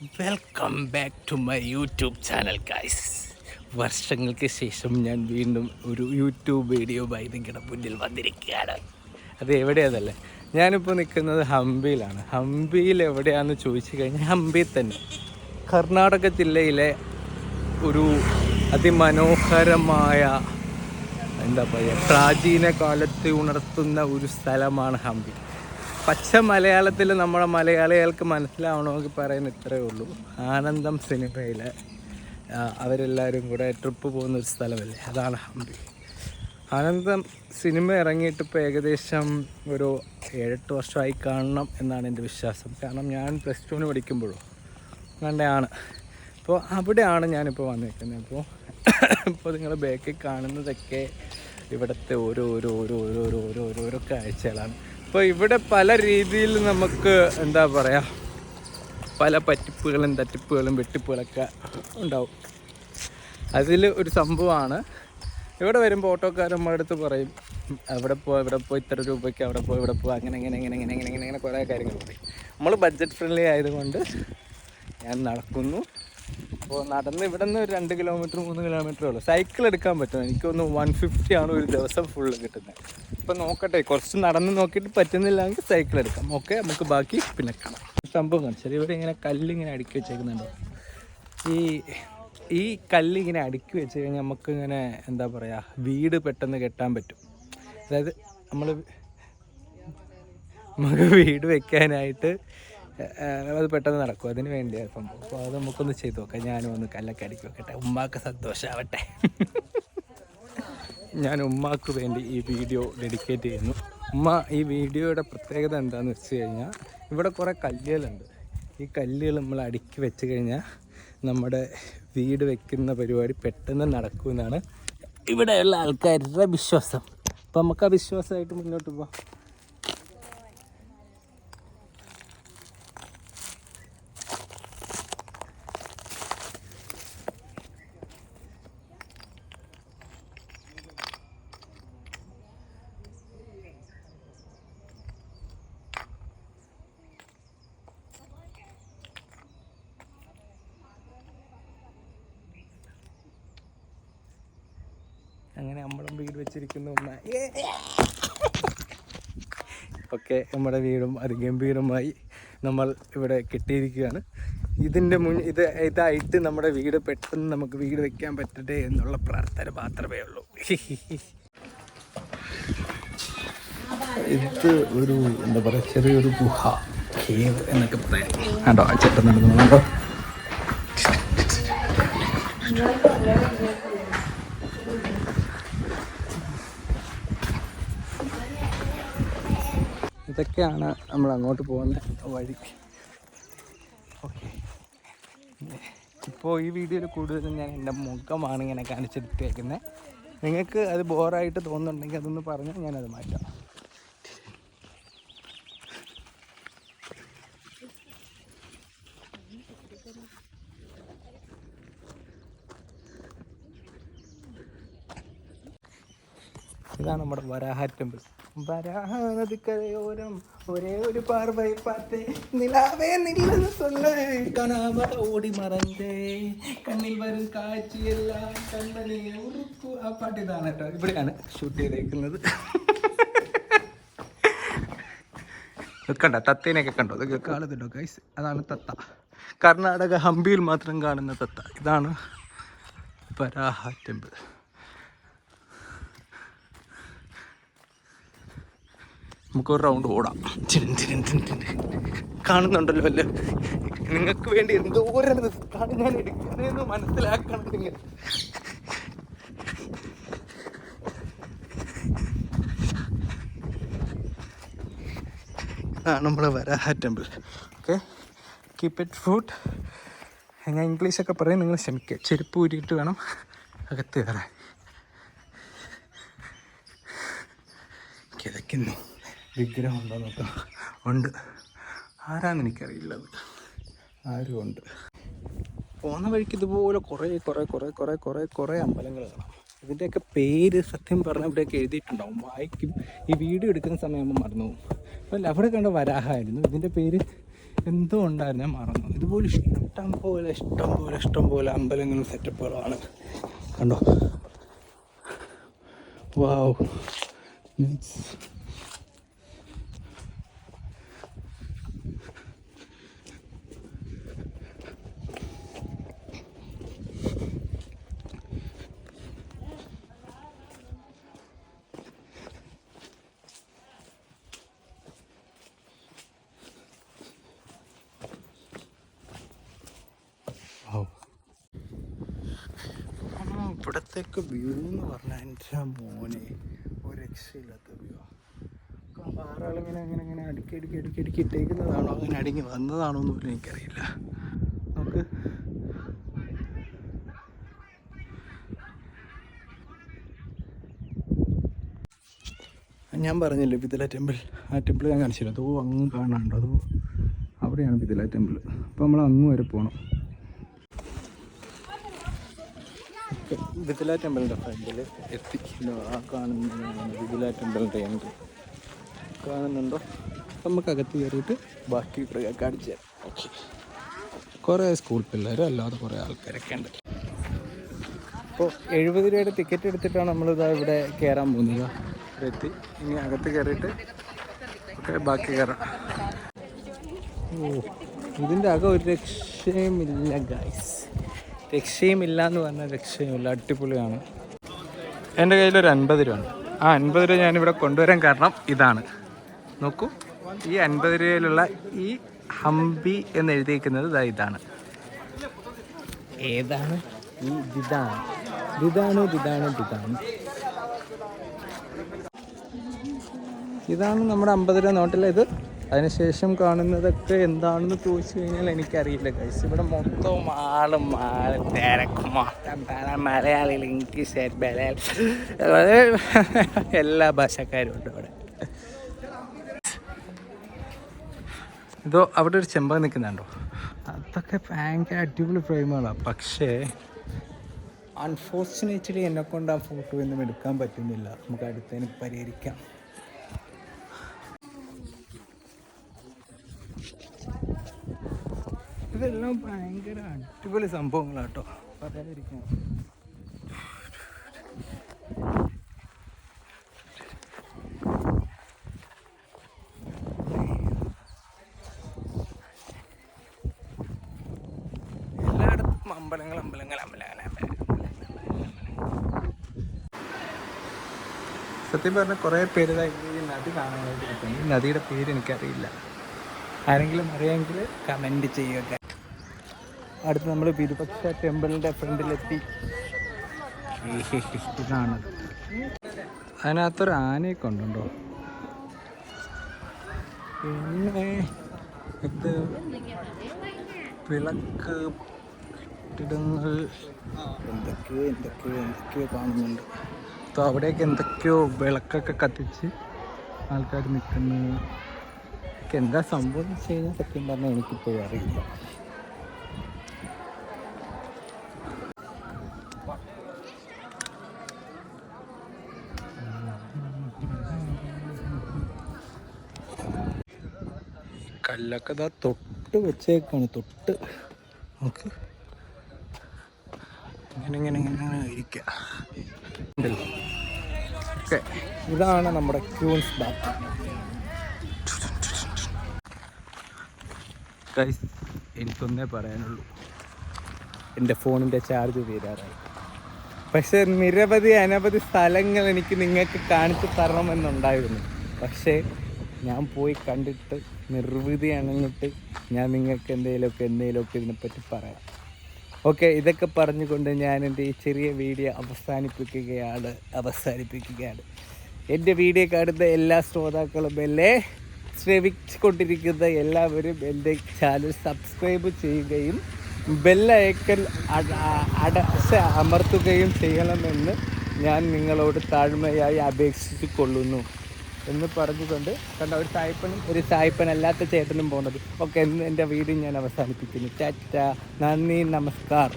Welcome back to my YouTube channel guys വർഷങ്ങൾക്ക് ശേഷം ഞാൻ വീണ്ടും ഒരു യൂട്യൂബ് വീഡിയോയുമായി നിങ്ങളുടെ മുന്നിൽ വന്നിരിക്കുകയാണ്. അത് എവിടെയാണല്ലേ ഞാനിപ്പോൾ നിൽക്കുന്നത് ഹംപിയിലാണ്. ഹംപിയിൽ എവിടെയാണെന്ന് ചോദിച്ചു കഴിഞ്ഞാൽ ഹംപിയിൽ തന്നെ. കർണാടക ജില്ലയിലെ ഒരു അതിമനോഹരമായ എന്താ പറയുക പ്രാചീന കാലത്ത് ഉണർത്തുന്ന ഒരു സ്ഥലമാണ് ഹംപി. പച്ച മലയാളത്തിൽ നമ്മുടെ മലയാളികൾക്ക് മനസ്സിലാവണമെങ്കിൽ പറയുന്ന ഇത്രയേ ഉള്ളൂ. ആനന്ദം സിനിമയിലെ അവരെല്ലാവരും കൂടെ ട്രിപ്പ് പോകുന്ന ഒരു സ്ഥലമല്ലേ? അതാണ് ഹംപി. ആനന്ദം സിനിമ ഇറങ്ങിയിട്ട് ഇപ്പോൾ ഏകദേശം ഒരു ഏഴെട്ട് വർഷമായി കാണണം എന്നാണ് എന്റെ വിശ്വാസം. കാരണം ഞാൻ പ്ലസ് ടുവിന് പഠിക്കുമ്പോഴോ? അങ്ങനെയാണ്. അപ്പോൾ അവിടെയാണ് ഞാനിപ്പോൾ വന്നിരിക്കുന്നത്. അപ്പോൾ ഇപ്പോൾ നിങ്ങൾ ബാക്കിൽ കാണുന്നതൊക്കെ ഇവിടുത്തെ ഓരോ ഓരോ ഓരോ ഓരോ ഓരോ ഓരോ കാഴ്ചകളാണ്. അപ്പോൾ ഇവിടെ പല രീതിയിൽ നമുക്ക് എന്താ പറയുക പല പറ്റിപ്പുകളും തട്ടിപ്പുകളും വെട്ടിപ്പുകളൊക്കെ ഉണ്ടാവും. അതിൽ ഒരു സംഭവമാണ്. ഇവിടെ വരുമ്പോൾ ഓട്ടോക്കാരന്മാരുടെ അടുത്ത് പറയും അവിടെ പോ ഇവിടെ പോയി ഇത്ര രൂപയ്ക്ക് അവിടെ പോയി ഇവിടെ പോ അങ്ങനെ ഇങ്ങനെ ഇങ്ങനെ ഇങ്ങനെ ഇങ്ങനെ ഇങ്ങനെ ഇങ്ങനെ കുറേ കാര്യങ്ങൾ പറയും. നമ്മൾ ബഡ്ജറ്റ് ഫ്രണ്ട്ലി ആയതുകൊണ്ട് ഞാൻ നടക്കുന്നു. അപ്പോൾ നടന്ന് ഇവിടെ നിന്ന് ഒരു രണ്ട് കിലോമീറ്റർ മൂന്ന് കിലോമീറ്ററേ ഉള്ളൂ. സൈക്കിൾ എടുക്കാൻ പറ്റും. എനിക്കൊന്ന് വൺ ഫിഫ്റ്റി ആണ് ഒരു ദിവസം ഫുള്ള് കിട്ടുന്നത് അപ്പോൾ നോക്കട്ടെ കുറച്ച് നടന്ന് നോക്കിയിട്ട് പറ്റുന്നില്ലെങ്കിൽ സൈക്കിൾ എടുക്കാം. ഓക്കെ നമുക്ക് ബാക്കി പിന്നെ കാണാം. സംഭവം കാണിച്ചാൽ ഇവിടെ ഇങ്ങനെ കല്ലിങ്ങനെ അടുക്കി വെച്ചേക്കുന്നുണ്ടോ. ഈ ഈ കല്ല് ഇങ്ങനെ അടുക്കി വെച്ച് കഴിഞ്ഞാൽ നമുക്ക് ഇങ്ങനെ എന്താ പറയുക വീട് പെട്ടെന്ന് കെട്ടാൻ പറ്റും. അതായത് നമ്മൾ നമുക്ക് വീട് വെക്കാനായിട്ട് അത് പെട്ടെന്ന് നടക്കും. അതിന് വേണ്ടിയാണ് സംഭവം. അപ്പോൾ അത് നമുക്കൊന്ന് ചെയ്ത് നോക്കാം. ഞാനും ഒന്ന് കല്ലൊക്കെ അടുക്കി വെക്കട്ടെ. ഉമ്മാക്ക് സന്തോഷമാവട്ടെ ഞാൻ ഉമ്മാക്ക് വേണ്ടി ഈ വീഡിയോ ഡെഡിക്കേറ്റ് ചെയ്യുന്നു. ഉമ്മ ഈ വീഡിയോയുടെ പ്രത്യേകത എന്താണെന്ന് വെച്ച് കഴിഞ്ഞാൽ ഇവിടെ കുറേ കല്ലുകളുണ്ട്. ഈ കല്ലുകൾ നമ്മൾ അടുക്കി വെച്ച് കഴിഞ്ഞാൽ നമ്മുടെ വീട് വെക്കുന്ന പരിപാടി പെട്ടെന്ന് നടക്കുമെന്നാണ് ഇവിടെയുള്ള ആൾക്കാരുടെ വിശ്വാസം. അപ്പം നമുക്ക് ആ വിശ്വാസമായിട്ട് മുന്നോട്ട് പോവാം. അങ്ങനെ നമ്മളും വീട് വെച്ചിരിക്കുന്നു ഓക്കെ നമ്മുടെ വീടും അതിഗംഭീരമായി നമ്മൾ ഇവിടെ കെട്ടിയിരിക്കുകയാണ്. ഇതിന്റെ മുൻ ഇത് ഇതായിട്ട് നമ്മുടെ വീട് പെട്ടെന്ന് നമുക്ക് വീട് വെക്കാൻ പറ്റട്ടെ എന്നുള്ള പ്രാർത്ഥന മാത്രമേ ഉള്ളൂ. ഇത് ഒരു എന്താ പറയുക ചെറിയൊരു ഗുഹ കേവ് എന്നൊക്കെ പറയാം. കണ്ടോ? ചേട്ടൻ നടന്നു നടന്നുണ്ടോ ഇതൊക്കെയാണ് നമ്മൾ അങ്ങോട്ട് പോകുന്ന വഴി. ഓക്കെ ഇപ്പോൾ ഈ വീഡിയോയിൽ കൂടുതലും ഞാൻ എന്റെ മുഖമാണ് ഇങ്ങനെ കാണിച്ചെടുത്തേക്കുന്നത് നിങ്ങൾക്ക് അത് ബോറായിട്ട് തോന്നുന്നുണ്ടെങ്കിൽ അതൊന്ന് പറഞ്ഞ് ഞാനത് മാറ്റാം. ഇതാണ് നമ്മുടെ വരാഹ ടെമ്പിൾ. വരാഹനദിക്കരയോരം ഒരേ ഒരു പാർവൈ പാത്തേ. നിലാവേ നില്ലെന്ന് സൊല്ല കണാവ ഓടി മറന്നേ. കണ്ണിൽ വരും കാഴ്ചയെല്ലാം കണ്ണനെ ഉറുപ്പു. ആ പാട്ട് ഇതാണ് കേട്ടോ. ഇവിടെയാണ് ഷൂട്ട് ചെയ്തേക്കുന്നത്. കണ്ട? തത്തേനെയൊക്കെ കണ്ടോ? അതൊക്കെ കാണുന്നുണ്ടോ ഗൈസ് അതാണ് തത്ത. കർണാടക ഹംപിയിൽ മാത്രം കാണുന്ന തത്ത. ഇതാണ് വരാഹ ടെമ്പിൾ നമുക്കൊരു റൗണ്ട് ഓടാം. കാണുന്നുണ്ടല്ലോ അല്ലേ? നിങ്ങൾക്ക് വേണ്ടി എന്തോരം റിസ്ക്കാണ് ഞാൻ എടുക്കുന്നതെന്ന് മനസ്സിലാക്കണം നിങ്ങൾ. ആ നമ്മളെ Varaha temple okay keep it food ഞാൻ ഇംഗ്ലീഷൊക്കെ പറയും നിങ്ങൾ ക്ഷമിക്കുക. ചെരുപ്പ് ഊരിയിട്ട് വേണം അകത്ത് കയറാൻ. കിതയ്ക്കുന്നു. വിഗ്രഹം ഉണ്ടോ. നോക്കാം ഉണ്ട് ആരാന്ന് എനിക്കറിയില്ല ആരും ഉണ്ട്. പോകുന്ന വഴിക്ക് ഇതുപോലെ കുറേ കുറേ കുറേ കുറേ കുറേ കുറേ അമ്പലങ്ങൾ കാണാം. ഇതിന്റെയൊക്കെ പേര് സത്യം പറഞ്ഞാൽ ഇവിടെയൊക്കെ എഴുതിയിട്ടുണ്ടാവും. വായിക്കും. ഈ വീഡിയോ എടുക്കുന്ന സമയമാകുമ്പോൾ മറന്നു പോകും. അപ്പോൾ അവിടെ കണ്ട വരാഹമായിരുന്നു ഇതിന്റെ പേര് എന്തോ ഉണ്ടായിരുന്നു ഞാൻ മറന്നു ഇതുപോലെ ഇഷ്ടം പോലെ ഇഷ്ടം പോലെ ഇഷ്ടം പോലെ അമ്പലങ്ങളും സെറ്റപ്പുകളാണ്. കണ്ടോ? വാവ് ഓ ആ, ഇവിടത്തേക്ക് വ്യൂ എന്ന് പറഞ്ഞാൽ എന്റെ മോനെ ഒരു രക്ഷയില്ലാത്ത വ്യൂ പാറകളിങ്ങനെ അങ്ങനെ അങ്ങനെ അടുക്കി അടുക്കി അടുക്കി അടുക്കി ഇട്ടേക്കുന്നതാണോ? അങ്ങനെ അടുങ്ങി വന്നതാണോ എന്ന് പോലും എനിക്കറിയില്ല. നമുക്ക് ഞാൻ പറഞ്ഞില്ലേ പിതല ടെമ്പിൾ? ആ ടെമ്പിൾ ഞാൻ കാണിച്ചില്ല. അതോ അങ്ങ് കാണാനുണ്ടോ? അതോ അവിടെയാണ് പിതല ടെമ്പിൾ. അപ്പോൾ നമ്മൾ അങ്ങ് വരെ പോകണം വിതുല ടെമ്പിളിന്റെ ഫ്രണ്ടിൽ എത്തി. ഇതോ ആ കാണുന്നതാണ് വിതുല ടെമ്പിളിന്റെ എൻട്രി കാണുന്നുണ്ടോ? നമുക്ക് അകത്ത് കയറിയിട്ട് ബാക്കി ഇവിടെ കാണിച്ചു തരാം. ഓക്കെ കുറേ സ്കൂൾ പിള്ളേരും അല്ലാതെ കുറേ ആൾക്കാരൊക്കെ ഉണ്ട്. അപ്പോൾ എഴുപത് രൂപയുടെ ടിക്കറ്റ് എടുത്തിട്ടാണ് നമ്മളിതാ ഇവിടെ കയറാൻ പോകുന്നത്. ഇവിടെ എത്തി. ഇനി അകത്ത് കയറിയിട്ട് ഒക്കെ ബാക്കി കയറാം ഓ ഇതിന്റെ അകം ഒരു രക്ഷയുമില്ല ഗൈസ് രക്ഷയുമില്ല എന്ന് പറഞ്ഞാൽ രക്ഷയുമില്ല അടിപൊളിയാണ്. എന്റെ കയ്യിലൊരു അൻപത് രൂപ ഉണ്ട്. ആ അൻപത് രൂപ ഞാനിവിടെ കൊണ്ടുവരാൻ കാരണം ഇതാണ്. നോക്കൂ ഈ അൻപത് രൂപയിലുള്ള ഈ ഹംപി എന്ന് എഴുതിയിരിക്കുന്നത് ഇതാ ഇതാണ്. ഏതാണ്? ഈ ഇതാണ് ഇതാണ് ഇതാണ് ഇതാണ് ഇതാണ് നമ്മുടെ അമ്പത് രൂപ നോട്ടിലെ ഇത്. അതിനുശേഷം കാണുന്നതൊക്കെ എന്താണെന്ന് ചോദിച്ചു കഴിഞ്ഞാൽ എനിക്കറിയില്ല കൈസ് ഇവിടെ മൊത്തം ആളും ആളും തിരക്കും മലയാളികൾ ഇംഗ്ലീഷ് എല്ലാ ഭാഷക്കാരും ഉണ്ട് ഇവിടെ. ഇതോ അവിടെ ഒരു ചെമ്പ നിൽക്കുന്നുണ്ടോ? അതൊക്കെ ഭയങ്കര അടിപൊളി ഫ്രെയിമുകളാണ് പക്ഷേ അൺഫോർച്ചുനേറ്റ്ലി എന്നെ കൊണ്ട് ആ ഫോട്ടോ ഒന്നും എടുക്കാൻ പറ്റുന്നില്ല. നമുക്ക് അടുത്തതിന് പരിഹരിക്കാം. ഇതെല്ലാം ഭയങ്കര അടിപൊളി സംഭവങ്ങളാട്ടോ. പറയാതിരിക്കാം എല്ലായിടത്തും അമ്പലങ്ങൾ അമ്പലങ്ങൾ അമ്പലങ്ങൾ സത്യം പറഞ്ഞാൽ കുറേ പേര് ഈ നദി കാണാനായിട്ട് ഈ നദിയുടെ പേര് എനിക്കറിയില്ല. ആരെങ്കിലും അറിയാമെങ്കിൽ കമന്റ് ചെയ്യുക അടുത്ത് നമ്മൾ വിരുപക്ഷ ടെമ്പിളിന്റെ ഫ്രണ്ടിലെത്തി. ഇതാണ്. അതിനകത്തൊരു ആനയൊക്കെ കൊണ്ടുണ്ടോ? പിന്നെ ഇത് വിളക്ക് കെട്ടിടങ്ങൾ എന്തൊക്കെയോ എന്തൊക്കെയോ എന്തൊക്കെയോ കാണുന്നുണ്ട്. അപ്പോൾ അവിടെയൊക്കെ എന്തൊക്കെയോ വിളക്കൊക്കെ കത്തിച്ച് ആൾക്കാർ നിൽക്കുന്നത് എന്താ സംഭവം ചെയ്യുന്ന സത്യം പറഞ്ഞാൽ എനിക്കിപ്പോഴും അറിയില്ല. കല്ലൊക്കെ ഇതാ തൊട്ട് വെച്ചേക്കാണ് തൊട്ട്. നമുക്ക് ഇങ്ങനെ ഇങ്ങനെ ഇങ്ങനെ ഇരിക്കുക ഇതാണ് നമ്മുടെ ക്യൂൻസ് ബാത്ത് എനിക്കൊന്നേ പറയാനുള്ളൂ. എന്റെ ഫോണിന്റെ ചാർജ് തീരാറായി. പക്ഷെ നിരവധി അനവധി സ്ഥലങ്ങൾ എനിക്ക് നിങ്ങൾക്ക് കാണിച്ചു തരണമെന്നുണ്ടായിരുന്നു. പക്ഷേ ഞാൻ പോയി കണ്ടിട്ട് നിർവൃതി അണങ്ങിട്ട് ഞാൻ നിങ്ങൾക്ക് എന്തെങ്കിലുമൊക്കെ എന്തെങ്കിലുമൊക്കെ ഇതിനെപ്പറ്റി പറയാം. ഓക്കെ ഇതൊക്കെ പറഞ്ഞുകൊണ്ട് ഞാൻ എന്റെ ഈ ചെറിയ വീഡിയോ അവസാനിപ്പിക്കുകയാണ് അവസാനിപ്പിക്കുകയാണ്. എന്റെ വീഡിയോ കാണുന്ന എല്ലാ ശ്രോതാക്കളും എന്നെ ശ്രവിച്ചുകൊണ്ടിരിക്കുന്ന എല്ലാവരും എന്റെ ചാനൽ സബ്സ്ക്രൈബ് ചെയ്യുകയും ബെല്ലയക്കൽ അടച്ച അമർത്തുകയും ചെയ്യണമെന്ന് ഞാൻ നിങ്ങളോട് താഴ്മയായി അപേക്ഷിച്ചു കൊള്ളുന്നു എന്ന് പറഞ്ഞുകൊണ്ട് കണ്ട ഒരു സായിപ്പനും ഒരു സായിപ്പൻ അല്ലാത്ത ചേട്ടനും പോകുന്നത്. ഓക്കെ എന്ന് എന്റെ വീഡിയോ ഞാൻ അവസാനിപ്പിക്കുന്നു. ചാറ്റ നന്ദി നമസ്കാർ